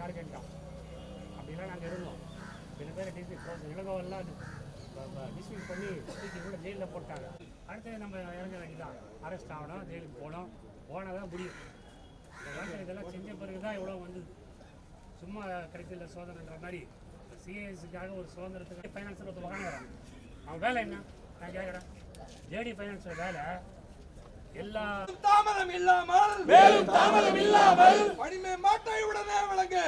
Target தான் அப்படிலாம் நாங்கள் இருந்தோம். சில பேர் டிசி இளங்கோவெல்லாம் டிஸ்மிஸ் பண்ணி தூக்கி கூட ஜெயிலில் போட்டாங்க. அடுத்து நம்ம இறங்க வேண்டியதான் அரெஸ்ட் ஆகணும் ஜெயிலுக்கு போகணும். போனால் தான் முடியும். இதெல்லாம் இதெல்லாம் செஞ்ச பிறகு தான் இவ்வளோ வந்து சும்மா கிடைக்கல சோதனைன்ற மாதிரி சிஏஎஸ்க்காக ஒரு சுதந்திரத்துக்கு ஃபைனான்ஸில் ஒருத்தர் வாங்குறான் அவன் வேலை என்ன? நான் கேட்குறேன். ஜேடி ஃபைனான்ஸோட வேலை எல்லா தாமதம் இல்லாமல் மேலும் தாமதம் இல்லாமல் பணிமே கோட்டை உடனே விளங்கு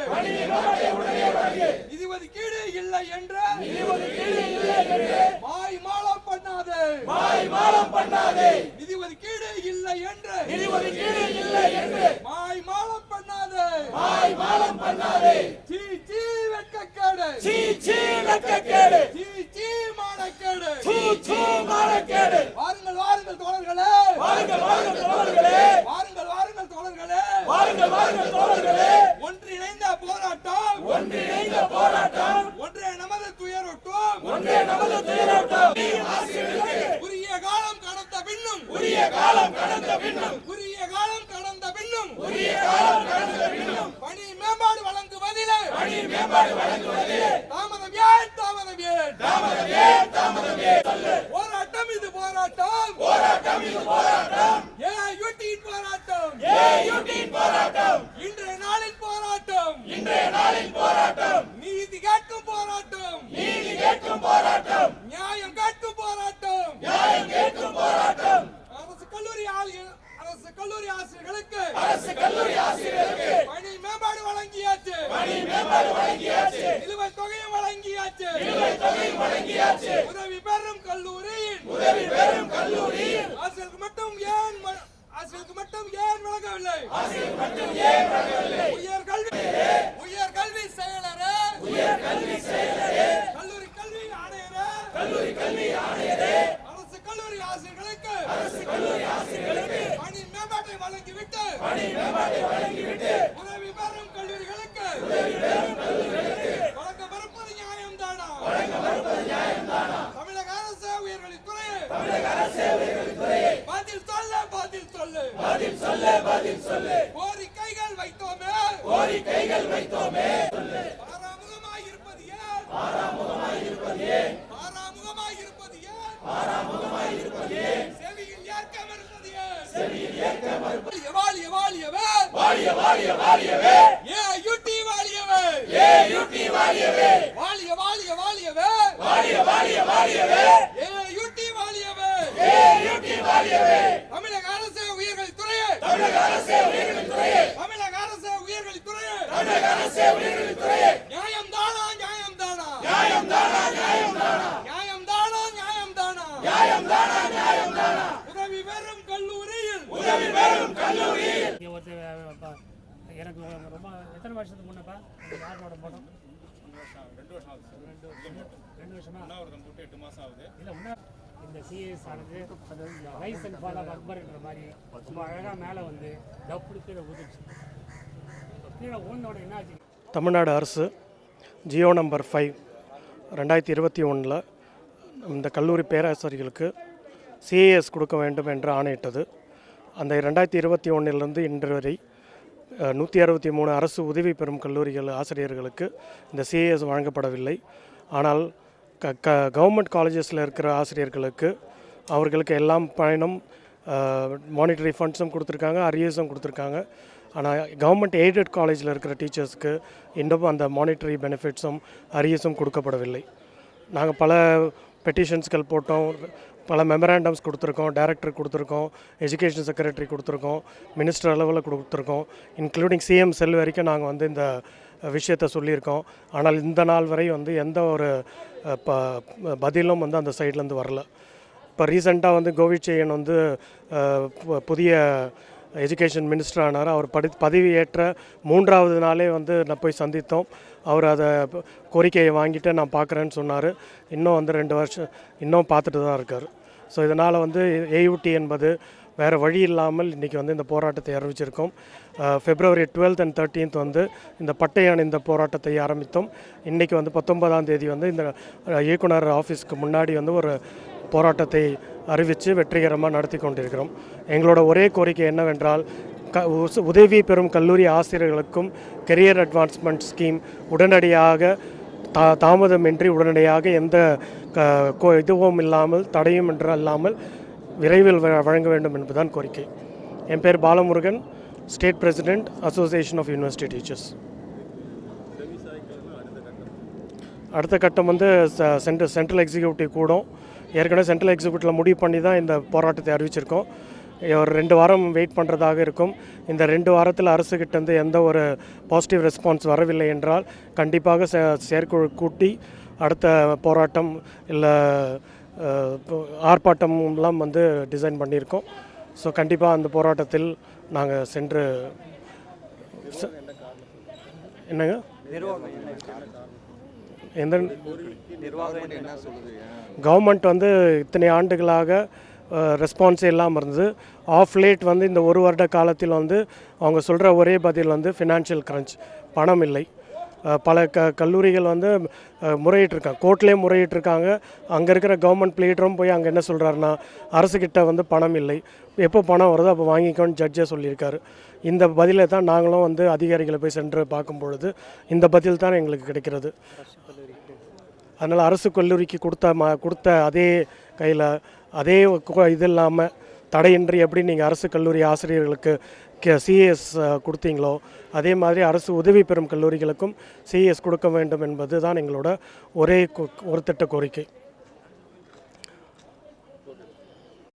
இதுவது கீழே இல்லை என்று மாய் மாலம் பண்ணாதே. உரிய காலம் கடந்த பின்னும் உரிய காலம் கடந்த பின்னும் உரிய காலம் கடந்த பின்னும் உரிய காலம் கடந்த பின்னும் பணி மேம்பாடு வழங்குவதிலே. பணி மேம்பாடு வழங்குவதிலே. தாமதம் ஏன் தாமதம் ஏன்? தாமதம் ஏன் தாமதம் ஏன் போராட்டம் இது போராட்டம். போராட்டம் இது போராட்டம். ஏ போராட்டம். ஏயுடியின் போராட்டம் இன்றைய நாளின் போராட்டம் இன்றைய நாளின் போராட்டம் நீதி கேட்கும் போராட்டம் நீதி கேட்கும் போராட்டம். நியாயம் கேட்கும் போராட்டம். நியாயம் கேட்கும் போராட்டம். அரசு கல்லூரி அரசு கல்லூரி ஆசிரியர்களுக்கு அரசு கல்லூரி ஆசிரியர்களுக்கு பணி மேம்பாடு வழங்கியாச்சு. பணி மேம்பாடு வழங்கியாச்சு. நிலுவைத் தொகையும் வழங்கியாச்சு. நிலுவைத் தொகையும் வழங்கியாச்சு. உதவி பெறும் கல்லூரியின் உதவி பெறும் கல்லூரியில் ஆசிரியருக்கு மட்டும் ஏன் ஆசிரியருக்கு மட்டும் ஏன் வழங்கவில்லை? ஆசிரியர் மட்டும் ஏன் வழங்கவில்லை? உயர் கல்வி உயர் கல்வி செயலரே உயர் கல்வி செயலரே கல்லூரி கல்வி ஆணையரே கல்லூரி கல்வி ஆணையரே அரசு கல்லூரி ஆசிரியர்களுக்கு அரசு கல்லூரி ஆசிரியர்களுக்கு பணி மேம்பாட்டை வழங்கிவிட்டு பணி மேம்பாட்டை வழங்கிவிட்டு உதவி பெறும் கல்லூரிகளுக்கு வழங்க மறுப்பது நியாயம்தானா தமிழக அரசு உயர்கல்வித்துறையே தமிழக அரசு உயர்கல்வித்துறையை பதில் சொல்ல பதில் சொல்லு. பதில் சொல்லு பதில் சொல்லு. கோரிக்கைகள் வைத்தோமே. கோரிக்கைகள் வைத்தோமே. வாழிய வாழியவே வாழிய வாழிய வாழியவே ஏ யுடி வாழியவே ஏ யூடி வாழியவே வாழிய வாழிய வாழியவே வாழிய வாழிய வாழியவே ஏ யுடி வாழியவே ஏ யூடி வாழியவே தமிழக அரசு உயர்கல்வித்துறையே. தமிழக அரசு உயர்கல்வித்துறையை. தமிழக அரசு உயர்கல்வித்துறையே. தமிழக அரசு உயர்கல்வித்துறையை. நியாயம் தானா நியாயம் தானா நியாயம் தானா நியாயம் தானா நியாயம் தானா நியாயம் தானா நியாயம் தானா நியாயம் தானா உதவி பெறும் கல்லூரியில் உதவி பெறும் கல்லூரியில் இங்க ஒருத்தர் எனக்கு ரொம்ப எத்தனை வருஷத்துக்கு முன்னப்பா? யாரோட போட்டோம் ரெண்டு வருஷம் ஆகுது ரெண்டு வருஷம்? ரெண்டு வருஷமா? உண்ணாவிரதம் போட்டு எட்டு மாசம் ஆகுது. இல்லை இன்னும் இந்த சிஎஸ் ஆனது அது ரைஸ் அண்ட் ஃபால் ஆஃப் அக்பர்ன்ற மாதிரி ரொம்ப அழகாக மேலே வந்து டப்புடு கீழே ஊதுச்சு. கீழே ஊழ்ந்தோட என்னாச்சு தமிழ்நாடு அரசு ஜியோ நம்பர் ஃபைவ் ரெண்டாயிரத்தி இருபத்தி ஒன்றில் இந்த கல்லூரி பேராசிரியர்களுக்கு சிஏஎஸ் கொடுக்க வேண்டும் என்று ஆணையிட்டது. அந்த ரெண்டாயிரத்தி இருபத்தி ஒன்றிலிருந்து இன்று வரை நூற்றி அறுபத்தி மூணு அரசு உதவி பெறும் கல்லூரிகள் ஆசிரியர்களுக்கு இந்த சிஏஎஸ் வழங்கப்படவில்லை. ஆனால் க க கவர்மெண்ட் காலேஜஸில் இருக்கிற ஆசிரியர்களுக்கு அவர்களுக்கு எல்லாம் பயணம் மானிட்டரி ஃபண்ட்ஸும் கொடுத்துருக்காங்க அரியர்ஸும் கொடுத்துருக்காங்க. ஆனால் கவர்மெண்ட் எய்டட் காலேஜில் இருக்கிற டீச்சர்ஸ்க்கு இன்னும் அந்த மானிட்டரி பெனிஃபிட்ஸும் அரியர்ஸும் கொடுக்கப்படவில்லை. நாங்கள் பல பெட்டிஷன்ஸ்கள் போட்டோம். பல மெமராண்டம்ஸ் கொடுத்துருக்கோம். டைரக்டர் கொடுத்துருக்கோம். எஜுகேஷன் செக்ரட்டரி கொடுத்துருக்கோம். மினிஸ்டர் அளவில் கொடுத்துருக்கோம். இன்க்ளூடிங் சிஎம் செல் வரைக்கும் நாங்கள் வந்து இந்த விஷயத்தை சொல்லியிருக்கோம். ஆனால் இந்த நாள் வரை வந்து எந்த ஒரு ப பதிலும் வந்து அந்த சைட்லேருந்து வரல. இப்போ ரீசெண்டாக வந்து கோவிச்செயன் வந்து புதிய எஜுகேஷன் மினிஸ்டர் ஆனார். அவர் படி பதவி ஏற்ற மூன்றாவது நாளே வந்து நான் போய் சந்தித்தோம். அவர் அதை கோரிக்கையை வாங்கிட்டு நான் பார்க்குறேன்னு சொன்னார். இன்னும் வந்து ரெண்டு வருஷம் இன்னும் பார்த்துட்டு தான் இருக்கார். ஸோ இதனால் வந்து ஏயூடி என்பது வேறு வழி இல்லாமல் இன்றைக்கி வந்து இந்த போராட்டத்தை அறிவிச்சிருக்கோம். ஃபெப்ரவரி டுவெல்த் அண்ட் தேர்ட்டீன்த் வந்து இந்த பட்டை அணிந்த போராட்டத்தை ஆரம்பித்தோம். இன்றைக்கி வந்து பத்தொன்பதாம் தேதி வந்து இந்த இயக்குனர் ஆஃபீஸ்க்கு முன்னாடி வந்து ஒரு போராட்டத்தை அறிவித்து வெற்றிகரமாக நடத்தி கொண்டிருக்கிறோம். எங்களோட ஒரே கோரிக்கை என்னவென்றால் க உதவி பெறும் கல்லூரி ஆசிரியர்களுக்கும் கெரியர் அட்வான்ஸ்மெண்ட் ஸ்கீம் உடனடியாக தா தாமதமின்றி உடனடியாக எந்த க இதுவும் இல்லாமல் தடையும் என்று இல்லாமல் விரைவில் வ- வழங்க வேண்டும் என்பதுதான் கோரிக்கை. என் பேர் Balamurugan state president association of university teachers அடுத்த கட்டம் வந்து சென்ட்ரல் சென்ட்ரல் எக்ஸிக்யூட்டிவ் கூடும் ஏற்கனவே சென்ட்ரல் எக்ஸிக்யூட்டிவில் முடிவு பண்ணி தான் இந்த போராட்டத்தை அறிவிச்சிருக்கோம். ஒரு ரெண்டு வாரம் வெயிட் பண்ணுறதாக இருக்கும். இந்த ரெண்டு வாரத்தில் அரசுக்கிட்டேருந்து எந்த ஒரு பாசிட்டிவ் ரெஸ்பான்ஸ் வரவில்லை என்றால் கண்டிப்பாக செ செயற்குழு கூட்டி அடுத்த போராட்டம் இல்லை ஆர்ப்பாட்டம்லாம் வந்து டிசைன் பண்ணியிருக்கோம். ஸோ கண்டிப்பாக அந்த போராட்டத்தில் நாங்கள் சென்று என்னங்க? எந்த கவர்மெண்ட் வந்து இத்தனை ஆண்டுகளாக ரெஸ்பான்ஸே இல்லாமல் இருந்தது. ஆஃப் லேட் வந்து இந்த ஒரு வருட காலத்தில் வந்து அவங்க சொல்கிற ஒரே பதில் வந்து ஃபினான்ஷியல் crunch. பணம் இல்லை. பல க கல்லூரிகள் வந்து முறையிட்டிருக்காங்க. கோர்ட்லேயே முறையிட்டிருக்காங்க. அங்கே இருக்கிற கவர்மெண்ட் பிளேட்டரும் போய் அங்கே என்ன சொல்கிறாருன்னா அரசுக்கிட்ட வந்து பணம் இல்லை. எப்போ பணம் வருதோ அப்போ வாங்கிக்கோன்னு ஜட்ஜே சொல்லியிருக்காரு. இந்த பதிலை தான் நாங்களும் வந்து அதிகாரிகளை போய் சென்று பார்க்கும் பொழுது இந்த பதில் தான் எங்களுக்கு கிடைக்கிறது. அதனால் அரசு கல்லூரிக்கு கொடுத்த ம கொடுத்த அதே கையில் அதே இது இல்லாமல் தடையின்றி எப்படி நீங்கள் அரசு கல்லூரி ஆசிரியர்களுக்கு சிஎஸ் கொடுத்தீங்களோ அதே மாதிரி அரசு உதவி பெறும் கல்லூரிகளுக்கும் சிஎஸ் கொடுக்க வேண்டும் என்பது தான் எங்களோட ஒரே ஒரு திட்ட கோரிக்கை.